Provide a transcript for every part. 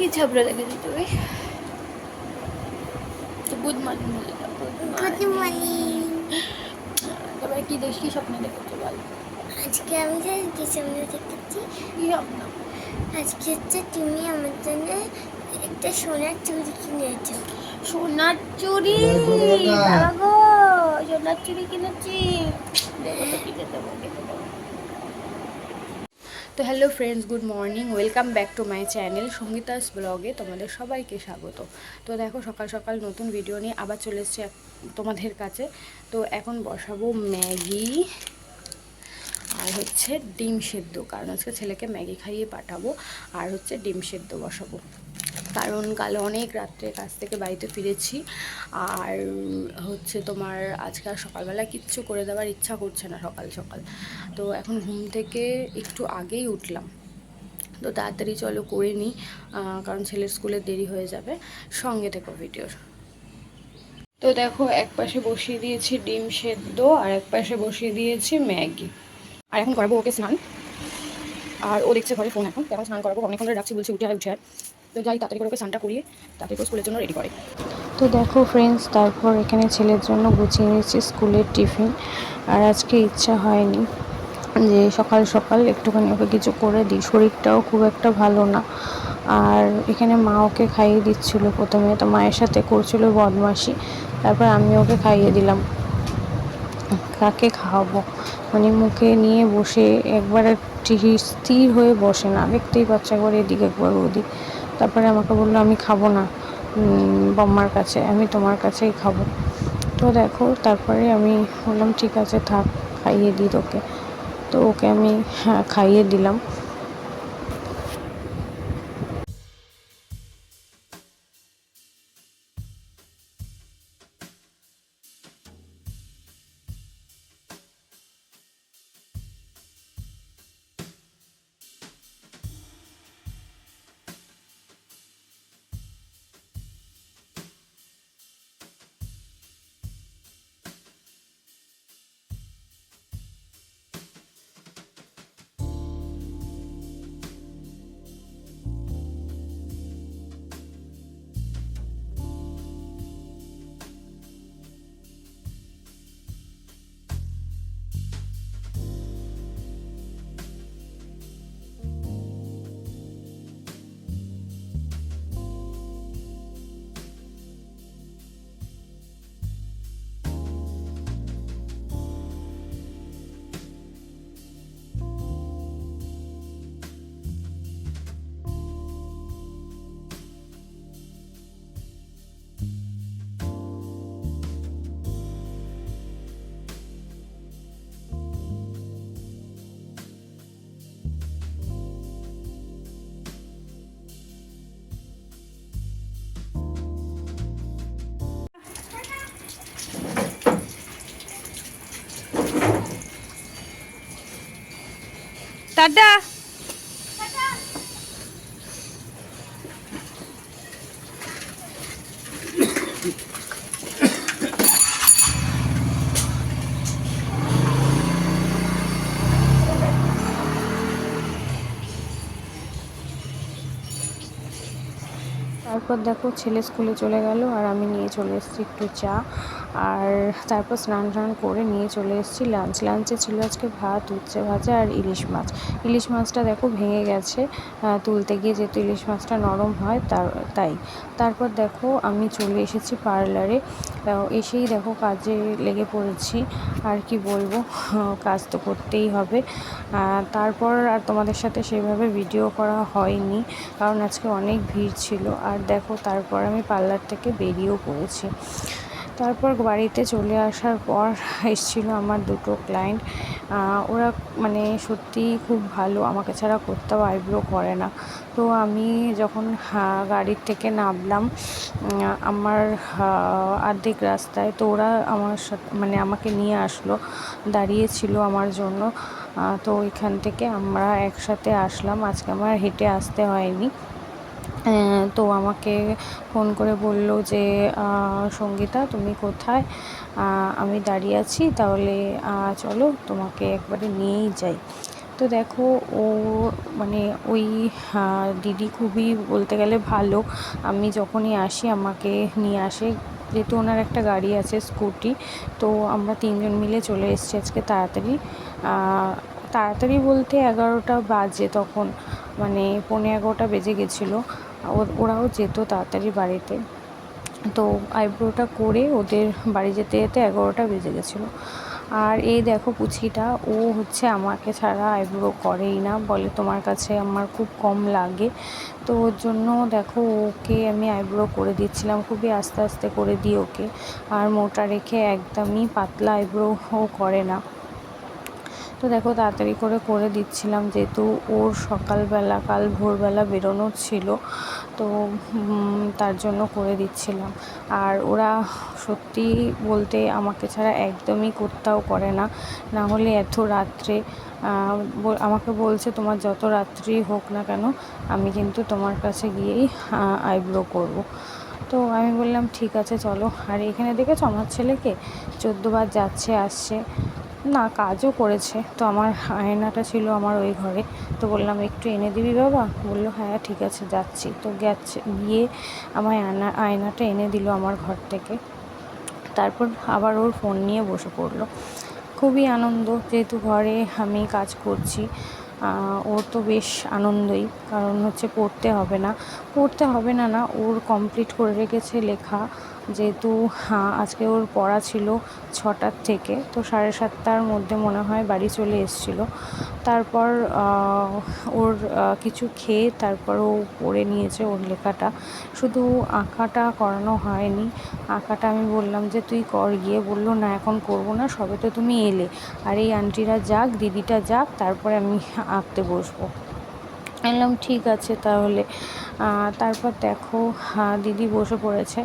কি ছাপড়া দেখেছি তুমি তো গুড মর্নিং বলে গুড মর্নিং তারপরে কি দেখ কি স্বপ্ন দেখেছ বল। আজকে আমি জানি কি সামনে দেখেছি কি স্বপ্ন? আজকে হচ্ছে তুমি আমার জন্য একটা সোনার চুড়ি কিনেছো সোনার চুড়ি? বাবা গো সোনার চুড়ি কিনেছি। দেখো তো কিনে দেবো কিনে দেবো তো hello friends good morning welcome back to my channel Sangeeta's ব্লগে তোমাদের সবাইকে স্বাগত। তো দেখো, সকাল সকাল নতুন ভিডিও নিয়ে আবার চলে এসছে তোমাদের কাছে। তো এখন বসাবো ম্যাগি আর হচ্ছে ডিম সেদ্ধ। কারণ আজকে ছেলেকে ম্যাগি খাইয়ে পাঠাবো, আর হচ্ছে ডিম সেদ্ধ বসাবো। কারণ কাল অনেক রাত্রে কাছ থেকে বাড়িতে ফিরেছি। আর হচ্ছে তোমার আজকে আর সকালবেলা কিচ্ছু করে দেওয়ার ইচ্ছা করছে না সকাল সকাল। তো এখন ঘুম থেকে একটু আগেই উঠলাম। তো তাড়াতাড়ি চলো করে নিই কারণ ছেলের স্কুলে দেরি হয়ে যাবে। সঙ্গে থেকো ভিডিওর। তো দেখো, এক পাশে বসিয়ে দিয়েছি ডিম সেদ্ধ আর এক পাশে বসিয়ে দিয়েছি ম্যাগি। আর এখন করাবো ওকে স্নান। আর ও দেখছে ঘরে ফোন এখন। এখন স্নান করাবো। অনেকক্ষণ ডাকছি বলছি, উঠে উঠে তো যাই, তাড়াতাড়ি করে ওকে স্নানটা করিয়ে তাড়াতাড়ি স্কুলের জন্য রেডি করে। তো দেখো ফ্রেন্ডস তারপর এখানে ছেলের জন্য গুছিয়ে নিয়েছি স্কুলের টিফিন। আর আজকে ইচ্ছা হয়নি যে সকাল সকাল একটুখানি ওকে কিছু করে দিই। শরীরটাও খুব একটা ভালো না। আর এখানে মা ওকে খাইয়ে দিচ্ছিল প্রথমে। তো মায়ের সাথে করছিল বদমাসি তারপর আমি ওকে খাইয়ে দিলাম। কাকে খাওয়াবো? মানে মুখে নিয়ে বসে একবার স্থির হয়ে বসে না। দেখতেই পাচ্ছে একবার এদিকে, একবার ওদিক। তারপরে আমাকে বলল, আমি খাব না বম্মার কাছে, আমি তোমার কাছেই খাব। তো দেখো, তারপরে আমি বললাম, ঠিক আছে, থাক, খাইয়ে দিই তোকে। তো ওকে আমি হ্যাঁ খাইয়ে দিলাম। টাটা। তারপর দেখো ছেলে স্কুলে চলে গেল আর আমি নিয়ে চলে এসেছি একটু চা। আর তারপর স্নান টান করে নিয়ে চলে এসেছি লাঞ্চ। লাঞ্চে ছিল আজকে ভাত, উচ্ছে ভাজা আর ইলিশ মাছ। ইলিশ মাছটা দেখো ভেঙে গেছে তুলতে গিয়ে যেহেতু ইলিশ মাছটা নরম হয় তার, তাই। তারপর দেখো আমি চলে এসেছি পার্লারে। এসেই দেখো কাজে লেগে পড়েছি, আর কি বলব, কাজ তো করতেই হবে। তারপর আর তোমাদের সাথে সেভাবে ভিডিও করা হয়নি, কারণ আজকে অনেক ভিড় ছিল। আর দেখো তারপর আমি পার্লার থেকে বেরিয়েও পড়েছি। তারপর বাড়িতে চলে আসার পর এসেছিল আমার দুটো ক্লায়েন্ট ওরা মানে সত্যিই খুব ভালো আমাকে ছাড়া কোথাও আইব্রো করে না। তো আমি যখন গাড়ির থেকে নামলাম আমার আহ, অর্ধেক রাস্তায় তো ওরা আমার সাথে মানে আমাকে নিয়ে আসলো দাঁড়িয়েছিল আমার জন্য। তো ওইখান থেকে আমরা একসাথে আসলাম। আজকে আমার হেঁটে আসতে হয়নি। তো আমাকে ফোন করে বলল যে সঙ্গীতা, তুমি কোথায়? আমি দাঁড়িয়ে আছি, তাহলে চলো তোমাকে একবারে নিয়েই যাই। তো দেখো, ও মানে ওই দিদি খুবই বলতে গেলে ভালো। আমি যখনই আসি, আমাকে নিয়ে আসে। যেহেতু ওনার একটা গাড়ি আছে, স্কুটি, তো আমরা তিনজন মিলে চলে এসেছি আজকে তাড়াতাড়ি। তাড়াতাড়ি বলতে এগারোটা বাজে তখন। মানে পৌনে এগারোটা বেজে গেছিল। ওরাও যেত তাড়াতাড়ি বাড়িতে। তো আইব্রোটা করে ওদের বাড়ি যেতে যেতে এগারোটা বেজে গেছিল। আর এই দেখো পুচিটা ও হচ্ছে আমাকে ছাড়া আইব্রো করেই না, বলে তোমার কাছে আমার খুব কম লাগে। তো ওর জন্য দেখো ওকে আমি আইব্রো করে দিচ্ছিলাম, খুবই আস্তে আস্তে করে দিই ওকে। আর মোটা রেখে একদমই পাতলা আইব্রো করে না। তো দেখো তাড়াতাড়ি করে করে দিচ্ছিলাম, যেহেতু ওর সকালবেলা, কাল ভোরবেলা বেরোনোর ছিল, তো তার জন্য করে দিচ্ছিলাম। আর ওরা সত্যি বলতে আমাকে ছাড়া একদমই কোথাও করে না। না হলে এত রাত্রে আমাকে বলছে তোমার যত রাত্রি হোক না কেন, আমি কিন্তু তোমার কাছে গিয়েই আইব্রো করব। তো আমি বললাম, ঠিক আছে, চলো। আর এখানে দেখেছ আমার ছেলেকে? চোদ্দোবার যাচ্ছে, আসছে। না, কাজও করেছে। তো আমার আয়নাটা ছিল আমার ওই ঘরে। তো বললাম, একটু এনে দিবি বাবা? বলল হ্যাঁ ঠিক আছে, যাচ্ছি। তো গেছে, গিয়ে আমার আয়না, আয়নাটা এনে দিল আমার ঘর থেকে। তারপর আবার ওর ফোন নিয়ে বসে পড়ল। খুবই আনন্দ, যেহেতু ঘরে আমি কাজ করছি ওর তো বেশ আনন্দই, কারণ হচ্ছে পড়তে হবে না। পড়তে হবে না না, ওর কমপ্লিট করে রেখেছে লেখা। যেহেতু হ্যাঁ, আজকে ওর পড়া ছিল ছটার থেকে তো সাড়ে সাতটার মধ্যে মনে হয় বাড়ি চলে এসেছিল। তারপর ওর কিছু খেয়ে তারপর ও পড়ে নিয়েছে ওর লেখাটা। শুধু আঁকাটা করানো হয়নি। আঁকাটা আমি বললাম যে তুই কর। গিয়ে বলল না এখন করব না সবে তো তুমি এলে। আর এই আন্টিরা যাক দিদিটা যাক তারপরে আমি আঁকতে বসবো। বললাম ঠিক আছে তাহলে। তারপর দেখো দিদি বসে পড়েছে।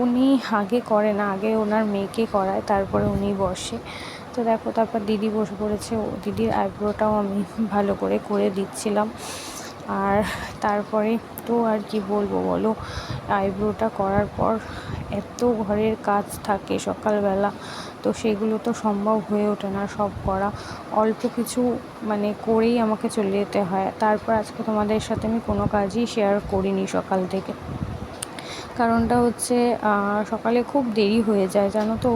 উনি আগে করে না, আগে ওনার মেয়েকে করায়, তারপরে উনি বসে। তো দেখো, তারপর দিদি বসে পড়েছে। ও, দিদির আইব্রোটাও আমি ভালো করে করে দিচ্ছিলাম। আর তারপরে তো আর কি বলব বলো? আইব্রোটা করার পর এত ঘরের কাজ থাকে সকালবেলা। তো সেগুলো তো সম্ভব হয়ে ওঠে না সব করা। অল্প কিছু মানে করেই আমাকে চলে যেতে হয়। তারপর আজকে তোমাদের সাথে আমি কোনো কাজই শেয়ার করিনি সকাল থেকে। কারণটা হচ্ছে সকালে খুব দেরি হয়ে যায়, জানো তো।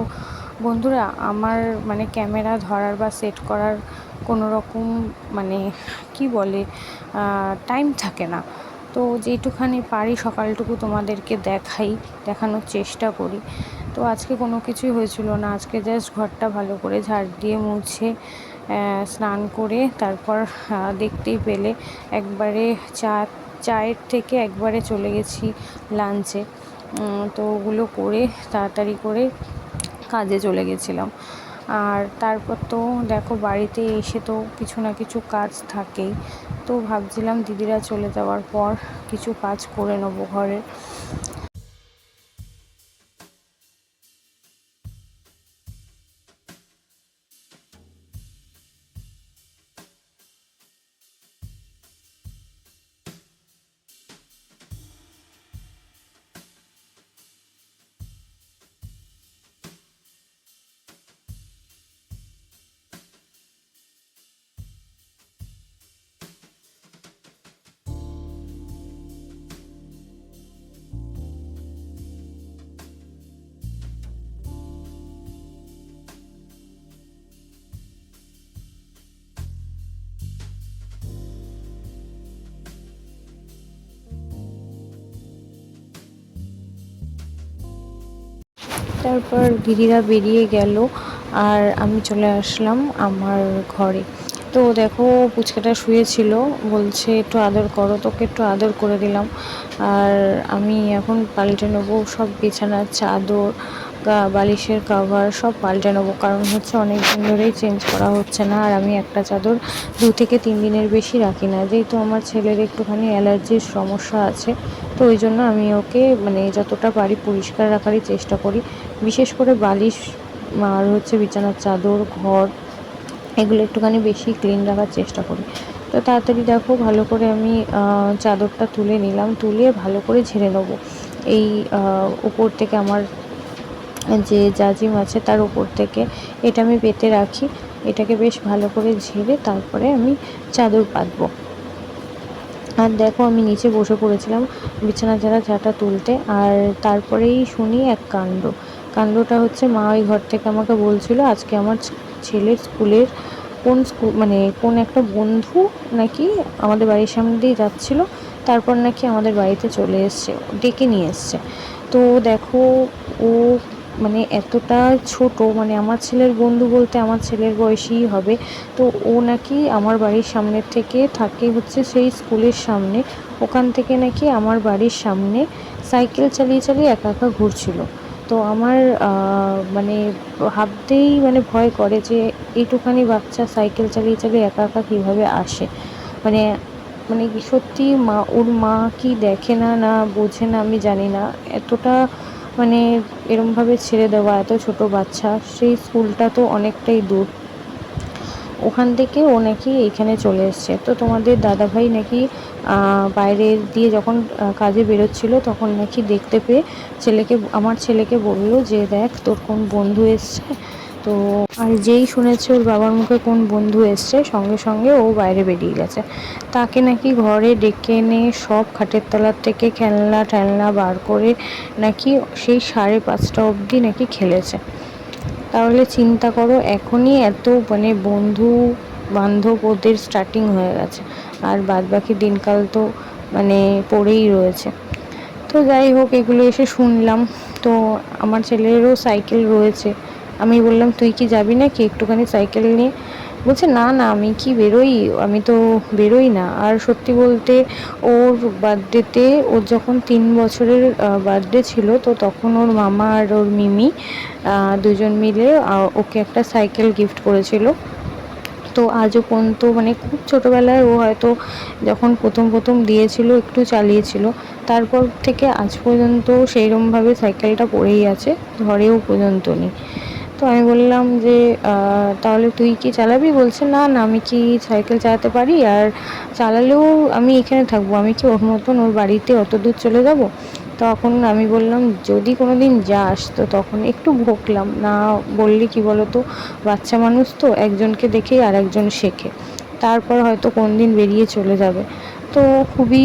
বন্ধুরা, আমার মানে ক্যামেরা ধরার বা সেট করার কোনো রকম মানে কি বলে টাইম থাকে না। তো যেটুখানি পারি সকালটুকু তোমাদেরকে দেখাই, দেখানোর চেষ্টা করি। তো আজকে কোনো কিছুই হয়েছিল না, আজকে জাস্ট ঘরটা ভালো করে ঝাড় দিয়ে মুছে স্নান করে তারপর দেখতেই পেলে একবারে চা, চায়ের থেকে একবারে চলে গেছি লাঞ্চে। তো ওগুলো করে তাড়াতাড়ি করে কাজে চলে গেছিলাম। আর তারপর তো দেখো বাড়িতে এসে তো কিছু না কিছু কাজ থাকেই। তো ভাবছিলাম দিদিরা চলে যাওয়ার পর কিছু কাজ করে নেব ঘরের তারপর দিদিরা বেরিয়ে গেল আর আমি চলে আসলাম আমার ঘরে। তো দেখো, পুচকাটা শুয়েছিল, বলছে, একটু আদর করো, তোকে একটু আদর করে দিলাম। আর আমি এখন পাল্টে নেব সব বিছানার চাদর বালিশের কাভার সব পাল্টে নেব। কারণ হচ্ছে অনেক দিন ধরেই চেঞ্জ করা হচ্ছে না, আর আমি একটা চাদর দু থেকে তিন দিনের বেশি রাখি না। যেহেতু আমার ছেলের একটুখানি অ্যালার্জির সমস্যা আছে, তো ওই জন্য আমি ওকে মানে যতটা পারি পরিষ্কার রাখারই চেষ্টা করি। বিশেষ করে বালিশ, আর হচ্ছে বিছানার চাদর, ঘর, এগুলো একটুখানি বেশি ক্লিন রাখার চেষ্টা করি। তো তাড়াতাড়ি দেখো, ভালো করে আমি চাদরটা তুলে নিলাম, তুলে ভালো করে ঝেড়ে নেব। এই উপর থেকে আমার যে জাজিম আছে তার উপর থেকে এটা আমি পেতে রাখি। এটাকে বেশ ভালো করে ঝেড়ে তারপরে আমি চাদর পাতবো আর দেখো, আমি নিচে বসে পড়েছিলাম বিছানা ঝাড়া ঝাঁটা তুলতে, আর তারপরেই শুনি এক কাণ্ড। কাণ্ডটা হচ্ছে মা ওই ঘর থেকে আমাকে বলছিল, আজকে আমার ছেলের স্কুলের কোন স্কুল মানে কোন একটা বন্ধু নাকি আমাদের বাড়ির সামনে দিয়ে যাচ্ছিল, তারপর নাকি আমাদের বাড়িতে চলে এসছে, ডেকে নিয়ে এসছে। তো দেখো, ও মানে এতটা ছোট মানে আমার ছেলের বন্ধু বলতে আমার ছেলের বয়সীই হবে, তো ও নাকি আমার বাড়ির সামনের থেকে থাকে হচ্ছে সেই স্কুলের সামনে, ওখান থেকে নাকি আমার বাড়ির সামনে সাইকেল চালিয়ে চালিয়ে একা একা ঘুরছিল। তো আমার মানে ভাবতেই মানে ভয় করে যে এইটুখানি বাচ্চা সাইকেল চালিয়ে চালিয়ে একা একা কীভাবে আসে? মানে মানে সত্যি মা, ওর মা কি দেখে না না বোঝে না আমি জানি না। এতটা মানে এরমভাবে ছেড়ে দেওয়া, এত ছোট বাচ্চা, সেই স্কুলটা তো অনেকটাই দূর। ওখান থেকে ও নাকি এখানে চলে এসছে। তো তোমাদের দাদাভাই নাকি বাইরে দিয়ে যখন কাজে বেরোচ্ছিল তখন নাকি দেখতে পেয়ে ছেলেকে, আমার ছেলেকে বলল যে, দেখ, তোর কোন বন্ধু এসছে। তো আর যেই শুনেছে ওর বাবার মুখে কোন বন্ধু এসছে, সঙ্গে সঙ্গে ও বাইরে বেরিয়ে গেছে। তাকে নাকি ঘরে ডেকে এনে সব খাটের তলার থেকে খেলনা ঠেলনা বার করে নাকি সেই সাড়ে পাঁচটা অবধি নাকি খেলেছে। তাহলে চিন্তা করো, এখনই এত মানে বন্ধু বান্ধব ওদের স্টার্টিং হয়ে গেছে। আর বাদ বাকি দিনকাল তো মানে পড়েই রয়েছে। তো যাই হোক, এগুলো এসে শুনলাম। তো আমার ছেলেরও সাইকেল রয়েছে। আমি বললাম, তুই কি যাবি নাকি একটুখানি সাইকেল নিয়ে? বলছে, না না, আমি কি বেরোই? আমি তো বেরোই না। আর সত্যি বলতে ওর বার্থডেতে ওর যখন তিন বছরের বার্থডে ছিল, তো তখন ওর মামা আর ওর মিমি দুজন মিলে ওকে একটা সাইকেল গিফট করেছিল। তো আজও পর্যন্ত মানে খুব ছোটোবেলায় ও হয়তো যখন প্রথম প্রথম দিয়েছিল, একটু চালিয়েছিল, তারপর থেকে আজ পর্যন্ত সেইরমভাবে সাইকেলটা পড়েই আছে, ঘরেও পর্যন্ত নেই। আমি বললাম যে তাহলে তুই কি চালাবি? বলছে, না না, আমি কি সাইকেল চালাতে পারি? আর চালালেও আমি এখানে থাকব। আমি কি ওর মতন ওর বাড়িতে অত দূর চলে যাব? তখন আমি বললাম, যদি কোনো দিন যাস, তো তখন একটু ভোগলাম না বললে কি বলতো, বাচ্চা মানুষ তো, একজনকে দেখেই আর একজন শেখে। তারপর হয়তো কোন দিন বেরিয়ে চলে যাবে। তো খুবই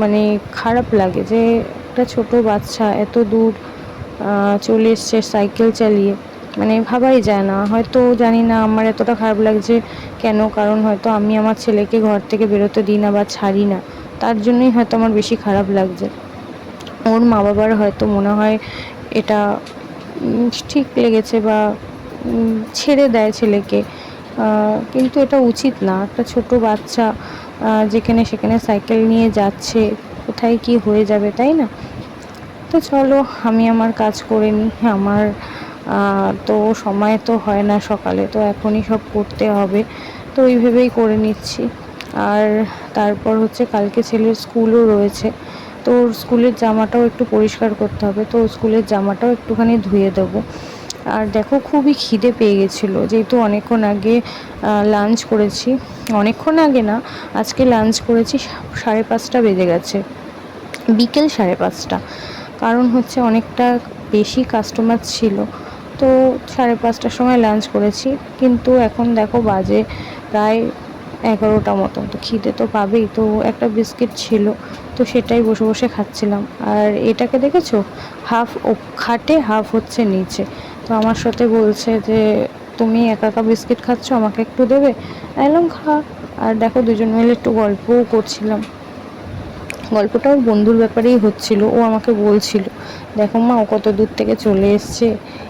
মানে খারাপ লাগে যে, একটা ছোট বাচ্চা এত দূর চলে এসছে সাইকেল চালিয়ে। মানে ভাবাই যায় না। হয়তো জানি না, আমার এতটা খারাপ লাগছে কেন? কারণ হয়তো আমি আমার ছেলেকে ঘর থেকে বেরোতে দিই না বা ছাড়ি না। তার জন্যই হয়তো আমার বেশি খারাপ লাগছে। ওর মা বাবার হয়তো মনে হয় এটা ঠিক লেগেছে বা ছেড়ে দেয় ছেলেকে। কিন্তু এটা উচিত না। একটা ছোট বাচ্চা যেখানে সেখানে সাইকেল নিয়ে যাচ্ছে, কোথায় কি হয়ে যাবে, তাই না? তো চলো, আমি আমার কাজ করে নিই। আমার তো সময় তো হয় না সকালে, তো এখনই সব করতে হবে। তো ওই ভেবেই করে নিচ্ছি। আর তারপর হচ্ছে কালকে ছেলের স্কুলও রয়েছে, তো ওর স্কুলের জামাটাও একটু পরিষ্কার করতে হবে, তো স্কুলের জামাটাও একটুখানি ধুয়ে দেবো। আর দেখো খুবই খিদে পেয়ে গেছিল, যেহেতু অনেকক্ষণ আগে লাঞ্চ করেছি। অনেকক্ষণ আগে না, আজকে লাঞ্চ করেছি সাড়ে পাঁচটা বেজে গেছে, বিকেল সাড়ে পাঁচটা। কারণ হচ্ছে অনেকটা বেশি কাস্টমার ছিল। তো সাড়ে পাঁচটার সময় লাঞ্চ করেছি। কিন্তু এখন দেখো বাজে প্রায় এগারোটা মতন। তো খিদে তো পাবেই। তো একটা বিস্কিট ছিল, তো সেটাই বসে বসে খাচ্ছিলাম। আর এটাকে দেখেছ? হাফ ও, খাটে হাফ হচ্ছে নিচে। তো আমার সাথে বলছে যে, তুমি একা একা বিস্কিট খাচ্ছ? আমাকে একটু দেবে? এলাম খা। আর দেখো দুজন মিলে একটু গল্পও করছিলাম। গল্পটা ওর বন্ধুর ব্যাপারেই হচ্ছিল, ও আমাকে বলছিল, দেখো মা, ও কত দূর থেকে চলে এসছে।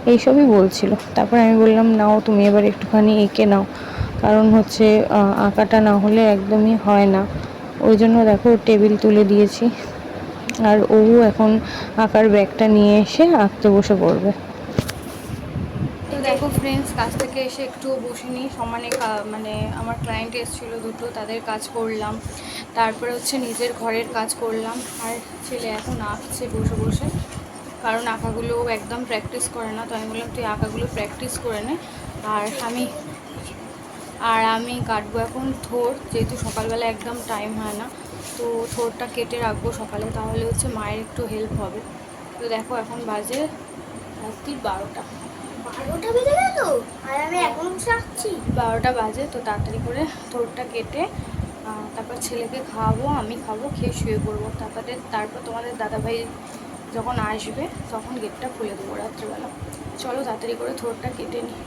এইসবই বলছিল। তারপর আমি বললাম, নাও, তুমি এবার একটুখানি এঁকে নাও। কারণ হচ্ছে আঁকাটা না হলে একদমই হয় না। ওই জন্য দেখো, টেবিল তুলে দিয়েছি। আর ও এখন আঁকার ব্যাগটা নিয়ে এসে আঁকতে বসে পড়বে। ফ্রেন্ডস কাজ থেকে এসে একটু বসে নিই। সমানে মানে আমার ক্লায়েন্ট এসেছিল দুটো, তাদের কাজ করলাম। তারপরে হচ্ছে নিজের ঘরের কাজ করলাম। আর ছেলে এখন আঁকছে বসে বসে। কারণ আঁকাগুলো একদম প্র্যাকটিস করে না, তো আমি বললাম, তুই আঁকাগুলো প্র্যাকটিস করে নে। আর আমি আর আমি কাটবো এখন থোর, যেহেতু সকালবেলা একদম টাইম হয় না। তো থোরটা কেটে রাখব সকালে, তাহলে হচ্ছে মায়ের একটু হেল্প হবে। তো দেখো এখন বাজে রাত্রির বারোটা। বারোটা বেজে গেল? আর আমি এখন চাচ্ছি বারোটা বাজে, তো তাড়াতাড়ি করে তোরটা কেটে তারপর ছেলেকে খাওয়াবো, আমি খাব, খেয়ে শুয়ে পড়ব। তারপরে, তারপর তোমাদের দাদাভাই যখন আসবে, তখন গেটটা খুলে দেবো রাত্রিবেলা। চলো তাড়াতাড়ি করে থোরটা কেটে নিই।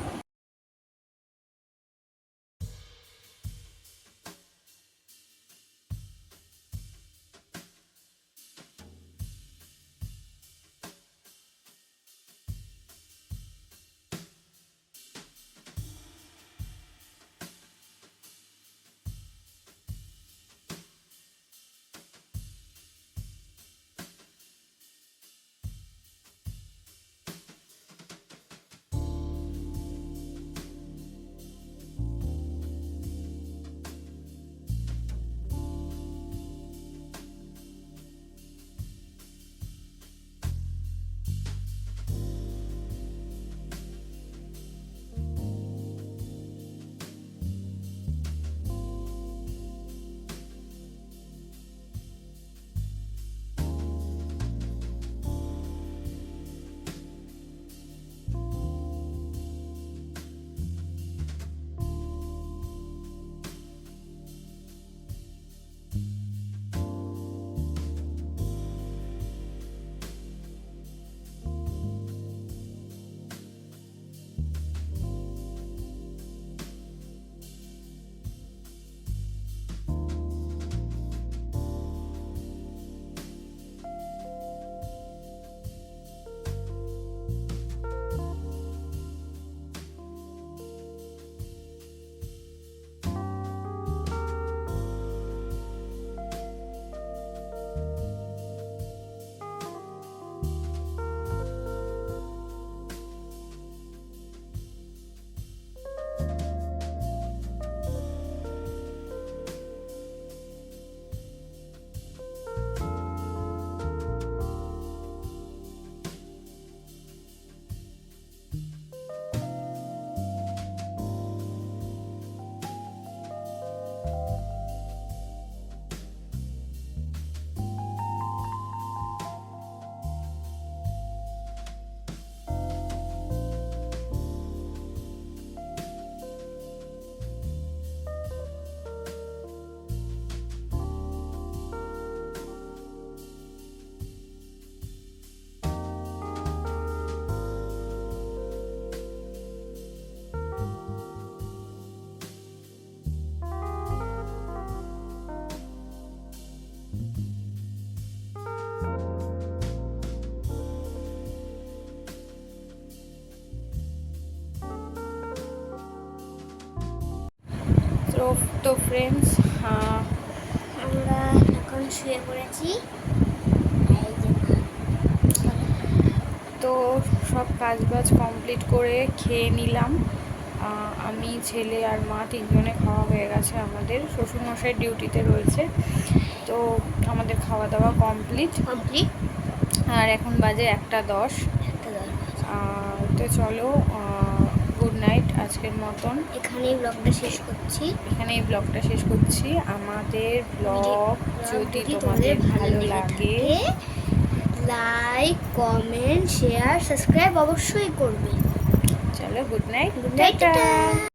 তো ফ্রেন্ডস আমরা এখন শুয়ে পড়েছি। তো সব কাজ বাজ কমপ্লিট করে খেয়ে নিলাম। আমি ছেলে আর মা তিনজনে খাওয়া হয়ে গেছে আমাদের। শ্বশুরমশাই ডিউটিতে রয়েছে। তো আমাদের খাওয়া দাওয়া কমপ্লিট কমপ্লিট আর এখন বাজে একটা দশ। তো চলো নাইট আজকের মতন। এখানেই ব্লগটা শেষ করছি। এখানে এই ব্লগটা শেষ করছি। আমাদের ব্লগ যদি তোমাদের ভালো লাগে লাইক কমেন্ট শেয়ার সাবস্ক্রাইব অবশ্যই করবে। চলো গুড নাইট গুড নাইট